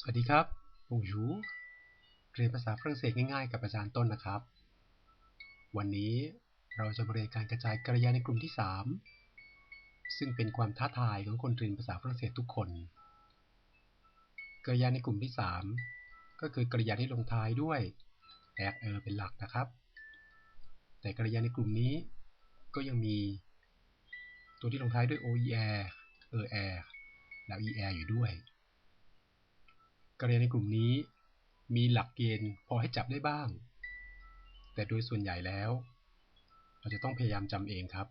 สวัสดีครับ Bonjour เรียนภาษาฝรั่งเศสง่ายๆ กับอาจารย์ต้นนะครับ วันนี้เราจะมาเรียนการกระจายกริยาในกลุ่มที่ 3 ซึ่งเป็นความท้าทายของคนเรียนภาษาฝรั่งเศสทุกคน กริยาในกลุ่มที่ 3 ก็คือกริยาที่ลงท้ายด้วย er er เป็นหลักนะครับ แต่กริยาในกลุ่มนี้ก็ยังมี ตัวที่ลงท้ายด้วย oer er แล้ว er อยู่ด้วย กริยาในกลุ่มนี้ มีหลักเกณฑ์พอให้จับได้บ้าง แต่โดยส่วนใหญ่แล้ว เราจะต้องพยายามจำเองครับ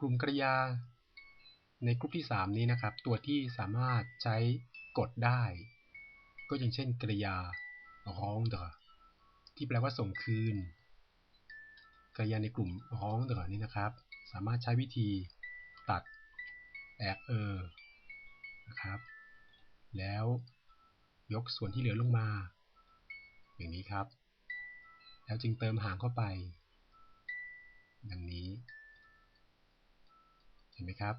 กลุ่มกริยา ในกลุ่มที่ 3 นี้นะครับ ตัวที่สามารถใช้กดได้ ก็อย่างเช่นกริยา rendre ที่แปลว่าส่งคืนกริยาในกลุ่ม rendre นี้นะครับ สามารถใช้วิธีตัด er er นะครับ แล้วยกส่วนที่เหลือลงมา อย่างนี้ครับ แล้วจึงเติมหางเข้าไป ดังนี้ เห็นไหมครับ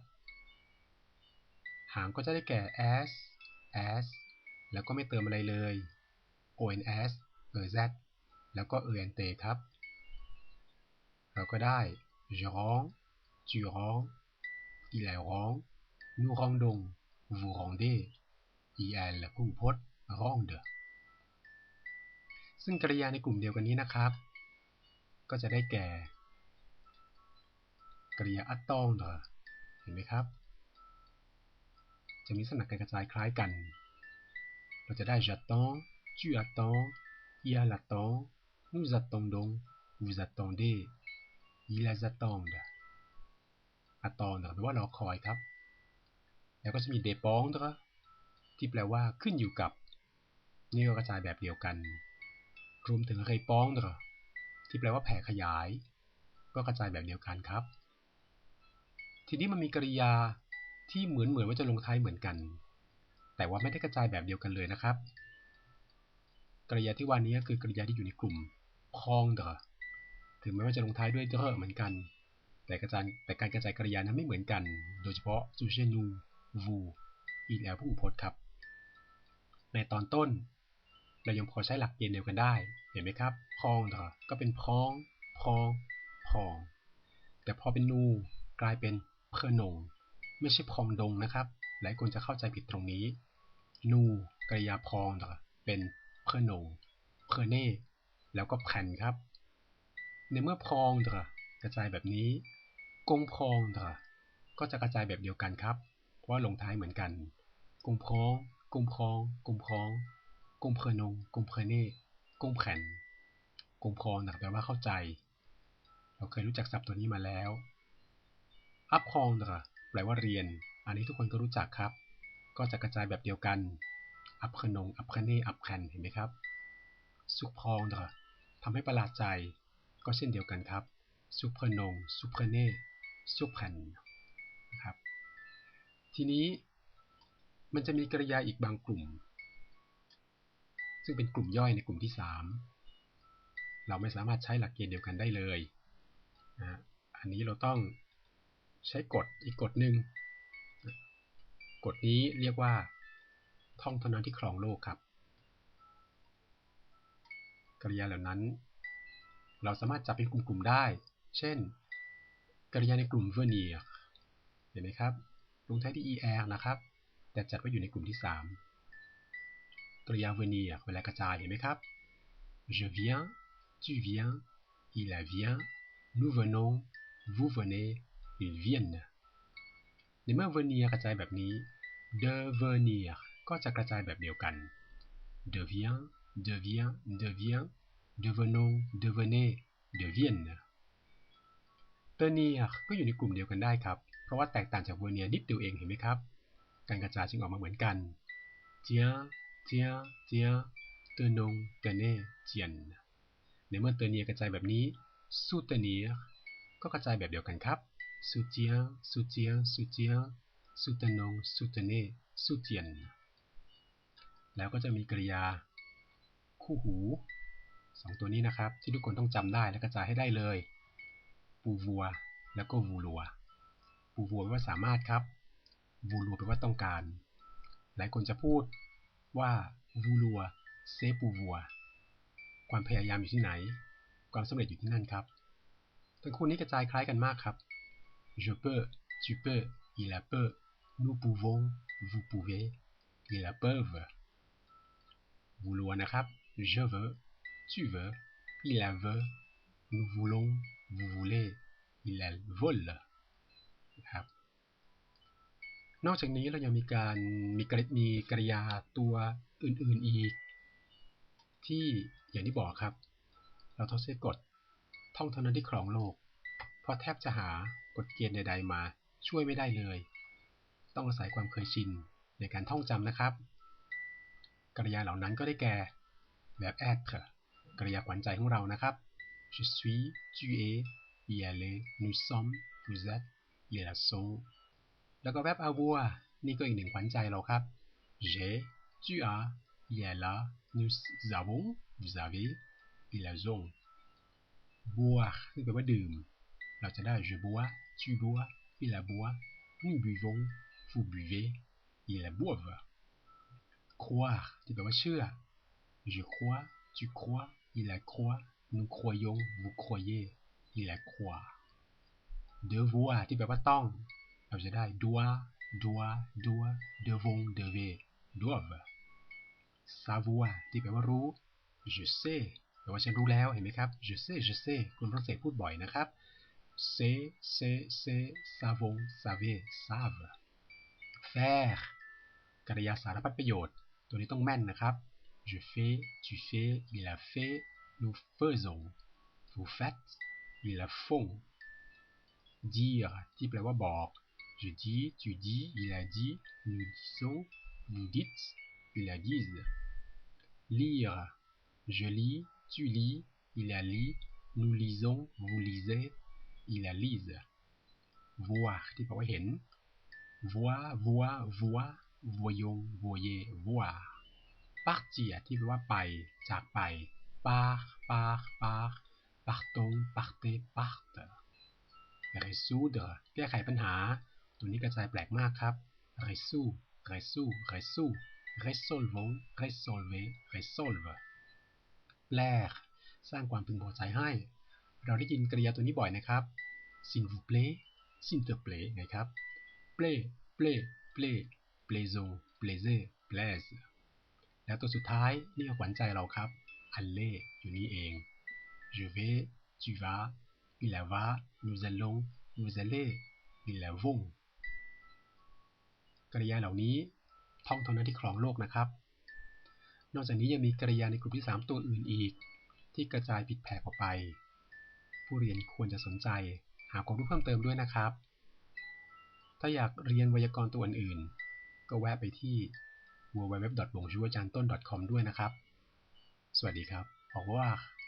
หางก็จะได้แก่ s s แล้วก็ไม่เติมอะไรเลย ons ez แล้วก็ ent ครับ เราก็ได้ je rend tu rends il rend nous rendons vous rendez il ผู้พจน์ rendre ซึ่งกริยาในกลุ่มเดียวกันนี้นะครับ ก็จะได้แก่กริยา attendre เห็นไหมครับ จะมีลักษณะการกระจายคล้ายกัน เราจะได้ j'attends tu attends il attend nous attendons vous attendez ils attendent attendre แปลว่ารอคอยครับ แล้วก็จะมี dépendre ที่แปลว่าขึ้นอยู่กับนี่ก็กระจายแบบเดียวกัน รวมถึง répandre ที่แปลว่าแผ่ขยาย ก็กระจายแบบเดียวกันครับ ทีนี้มันมีกริยาที่เหมือนเหมือนว่าจะลงท้ายเหมือนกัน แต่ว่าไม่ได้กระจายแบบเดียวกันเลยนะครับ กริยาที่ว่านี้คือกริยาที่อยู่ในกลุ่ม prendre ถึงแม้ว่าจะลงท้ายด้วย de เหมือนกัน แต่กระจายแต่การกระจายกริยานั้นไม่เหมือนกัน โดยเฉพาะ sujet nous vous il elle ผู้พจน์ครับ ในตอนต้น เรายังพอใช้หลักเกณฑ์เดียวกันได้ เห็นไหมครับ prendre ก็เป็น prend prend prend แต่พอเป็น nous กลายเป็น pronom ไม่ใช่ prendons นะครับ หลายคนจะเข้าใจผิดตรงนี้ nous กริยา prendre เป็น pronom prenez แล้วก็ prenne ครับ ในเมื่อ prendre กระจายแบบนี้ comprendre ก็จะกระจายแบบเดียวกันครับ เพราะว่าลงท้ายเหมือนกัน comprend comprend comprend comprenons comprenez comprenne comprendre แปลว่าเข้าใจ เราเคยรู้จักศัพท์ตัวนี้มาแล้ว apprendre แปลว่าเรียน อันนี้ทุกคนก็รู้จักครับ ก็จะกระจายแบบเดียวกัน apprenons apprenez apprenne เห็นไหมครับ surprendre ทำให้ประหลาดใจ ก็เช่นเดียวกันครับ surprenons surprenez surprenne นะครับ ทีนี้ มันจะมีกริยาอีกบางกลุ่ม ซึ่งเป็นกลุ่มย่อยในกลุ่มที่ 3 เราไม่สามารถใช้หลักเกณฑ์เดียวกันได้เลยนะอันนี้เราต้องใช้กฎอีกกฎหนึ่งกฎนี้เรียกว่า ท่องเท่านั้นที่ครองโลกครับ กริยาเหล่านั้น เราสามารถจับเป็นกลุ่มๆได้ เช่น กริยาในกลุ่ม venir เห็นไหมครับลงท้ายที่ er นะครับ แต่จัดไว้อยู่ในกลุ่มที่ 3 กริยา venir เวลากระจายเห็นไหมครับ je viens tu viens il vient nous venons vous venez ils viennent ในเมื่อ venir กระจายแบบนี้ devenir ก็จะกระจายแบบเดียวกัน devient devient devient devenons devenez deviennent tenir ก็อยู่ในกลุ่มเดียวกันได้ครับ เพราะว่าแตกต่างจาก venir นิดเดียวเองเห็นไหมครับ การกระจายจึงออกมาเหมือนกัน tiens tiens tiens tenons tenez tiennent ในเมื่อ tenir กระจายแบบนี้ soutenir ก็กระจายแบบเดียวกันครับ soutient soutient soutient soutenons soutenez soutiennent แล้วก็จะมีกริยา คู่หูสองตัวนี้นะครับ ที่ทุกคนต้องจำได้และกระจายให้ได้เลย pouvoir แล้วก็ vouloir pouvoir แปลว่าสามารถครับ vouloir แปลว่าต้องการ หลายคนจะพูดว่า vouloir c'est pouvoir ความพยายามอยู่ที่ไหน ความสำเร็จอยู่ที่นั่นครับ ทั้งคู่นี้กระจายคล้ายกันมากครับ je peux tu peux il a peut nous pouvons vous pouvez il a peuvent vouloir นะครับ je veux tu veux il a veut nous voulons vous voulez il a veulent นะครับ นอกจากนี้เรายังมีการมีกริมีกริยาตัวอื่นๆอีก ที่อย่างที่บอกครับ เราต้องใช้กฎท่องเท่านั้นที่ครองโลก เพราะแทบจะหากฎเกณฑ์ใด ๆ มาช่วยไม่ได้เลย ต้องอาศัยความเคยชินในการท่องจำนะครับ กริยาเหล่านั้นก็ได้แก่แบบ être กริยาขวัญใจของเรานะครับ je suis tu es il est nous sommes vous êtes il a sont แล้วก็แวบ avoir นี่ก็อีกหนึ่งขวัญใจเราครับ j'ai tu as il est là nous avons vous avez il a ont boire ซึ่งแปลว่าดื่ม เราจะได้ je bois tu bois il a boit nous buvons vous buvez il a boive croire ที่แปลว่าเชื่อ je crois tu crois il a croit nous croyons vous croyez il a croit devoir ที่แปลว่าต้อง เราจะได้ doit doit doit devons devez doivent savoir ที่แปลว่ารู้ je sais แปลว่าฉันรู้แล้วเห็นไหมครับ je sais je sais คุณฝรั่งเศสพูดบ่อยนะครับ c'est c'est c'est savons savez savent faire กริยาสารพัดประโยชน์ ตัวนี้ต้องแม่นนะครับ je fais tu fais il a fait nous faisons vous faites il a font dire ที่แปลว่าบอก je dis tu dis il a dit nous disons vous dites il a disent lire je lis tu lis il a lit nous lisons vous lisez il a lise voir ที่แปลว่าเห็น voir voir voir voyons voyez voir partir ที่แปลว่าไปจากไป part part part partons partez parte résoudre แก้ไขปัญหา ตัวนี้กระจายแปลกมากครับ résoudre résoudre résoudre résolvons résolvez résolve แปลสร้างความพึงพอใจให้ เราได้ยินกริยาตัวนี้บ่อยนะครับ s'il vous plaît s'il te plaît ไงครับ plaît plaît plaît plaisons plaisez plaise แล้วตัวสุดท้ายนี่ก็ขวัญใจเราครับ aller อยู่นี่เอง je vais tu vas il va nous allons vous allez il vont กริยาเหล่านี้ท่องเท่านั้นที่ครองโลกนะครับ นอกจากนี้ยังมีกริยาในกลุ่มที่ 3 ตัวอื่นอีก ที่กระจายผิดแผกออกไป ผู้เรียนควรจะสนใจ หาความรู้เพิ่มเติมด้วยนะครับ ถ้าอยากเรียนไวยากรณ์ตัวอื่นๆ ก็แวะไปที่ www.bongjuajanton.com ด้วยนะครับ สวัสดีครับ au revoir